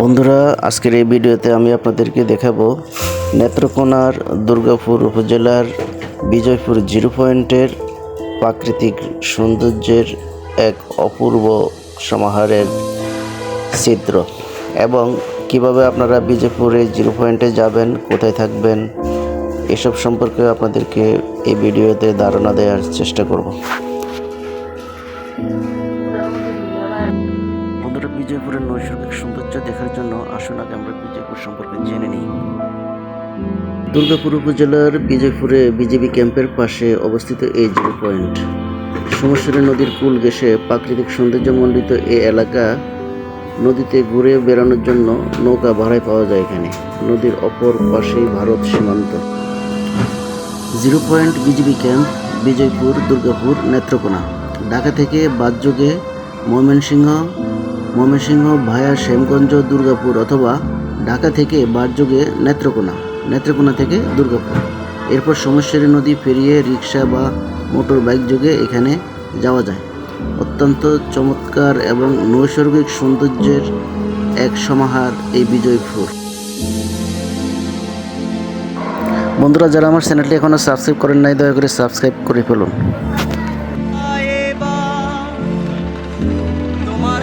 বন্ধুরা, আজকের এই ভিডিওতে আমি আপনাদেরকে দেখাবো নেত্রকোনার দুর্গাপুর উপজেলার বিজয়পুর জিরো পয়েন্টের প্রাকৃতিক সৌন্দর্যের এক অপূর্ব সমাহারের চিত্র এবং কীভাবে আপনারা বিজয়পুরে জিরো পয়েন্টে যাবেন, কোথায় থাকবেন, এসব সম্পর্কে আপনাদেরকে এই ভিডিওতে ধারণা দেওয়ার চেষ্টা করব। বিজয়পুরের নৈসর্গিক সৌন্দর্য দেখার জন্য আসুন আগে আমরা বিজয়পুর সম্পর্কে জেনে নিই। দুর্গাপুর উপজেলার বিজয়পুরে বিজেপি ক্যাম্পের পাশে অবস্থিত এই জিরো পয়েন্ট। সমস্যারে নদীর কুল ঘেঁষে প্রাকৃতিক সৌন্দর্যমণ্ডিত এই এলাকা নদীতে ঘুরে বেড়ানোর জন্য নৌকা ভাড়ায় পাওয়া যায় এখানে। নদীর অপর পাশেই ভারত সীমান্ত। Zero point BGB camp, Bijoypur, Durgapur, Netrokona. Dhaka থেকে বাদযোগে ময়মনসিংহ ময়মনসিংহ ভায়া শ্যামগঞ্জ দুর্গাপুর অথবা ঢাকা থেকে বাদযোগে নেত্রকোনা নেত্রকোনা থেকে দুর্গাপুর। এরপর সমস্যারী নদী পেরিয়ে রিক্সা বা মোটর বাইক যোগে এখানে যাওয়া যায়। অত্যন্ত চমৎকার এবং নৈসর্গিক সৌন্দর্যের এক সমাহার এই বিজয়পুর। বন্ধুরা, যারা আমার চ্যানেলটি এখনও সাবস্ক্রাইব করেন নাই, দয়া করে সাবস্ক্রাইব করে ফেলুন। তোমার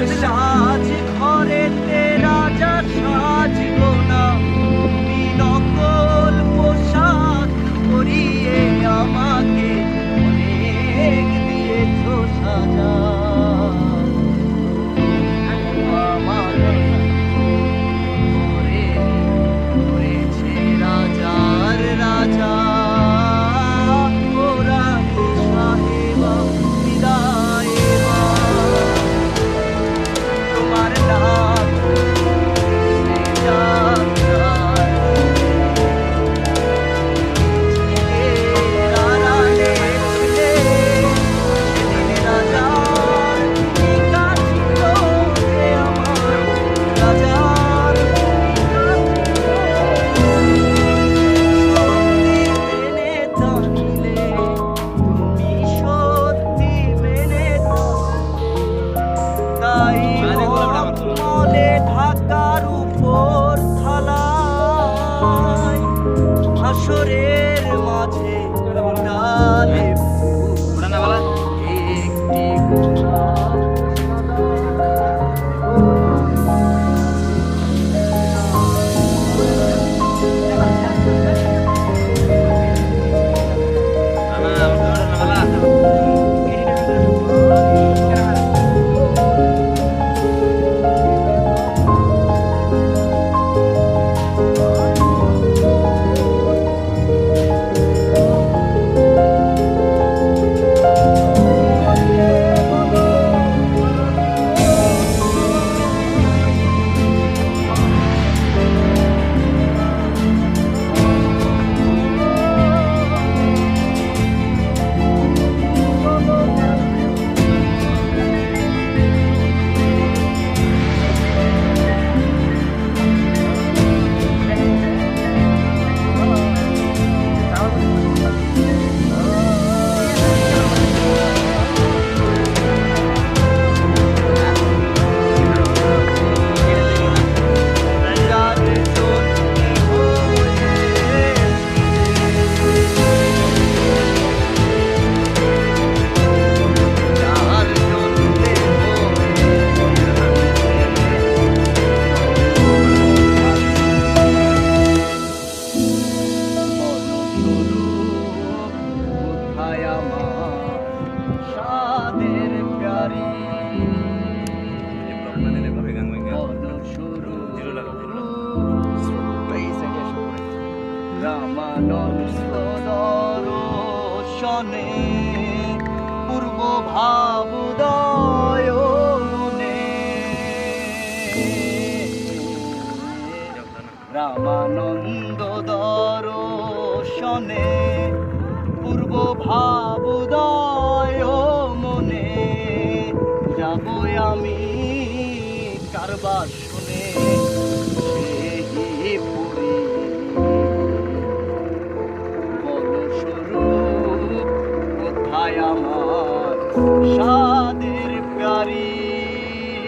Raja. দর্শনে পূর্ব ভাবুদয় মনে রামানন্দ দর্শনে পূর্ব ভাবুদয় মনে যাব আমি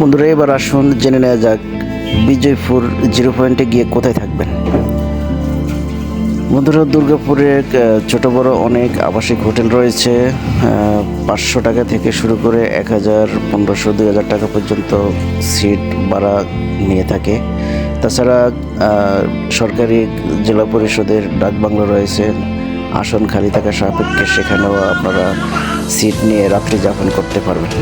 বন্ধুরা, এবার আসুন জেনে নেওয়া যাক বিজয়পুর জিরো পয়েন্টে গিয়ে কোথায় থাকবেন। বন্ধুরা, দুর্গাপুরে ছোট বড় অনেক আবাসিক হোটেল রয়েছে। পাঁচশো টাকা থেকে শুরু করে এক হাজার পনেরোশো, দুই হাজার টাকা পর্যন্ত সিট ভাড়া নিয়ে থাকে। তাছাড়া সরকারি জেলা পরিষদের ডাকবাংলো রয়েছে। আসন খালি থাকা সাপেক্ষে সেখানেও আপনারা সিট নিয়ে রাত্রি যাপন করতে পারবেন।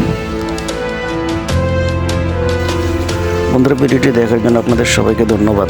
বন্ধুরা ভিডিওটি দেখার জন্য আপনাদের সবাইকে ধন্যবাদ।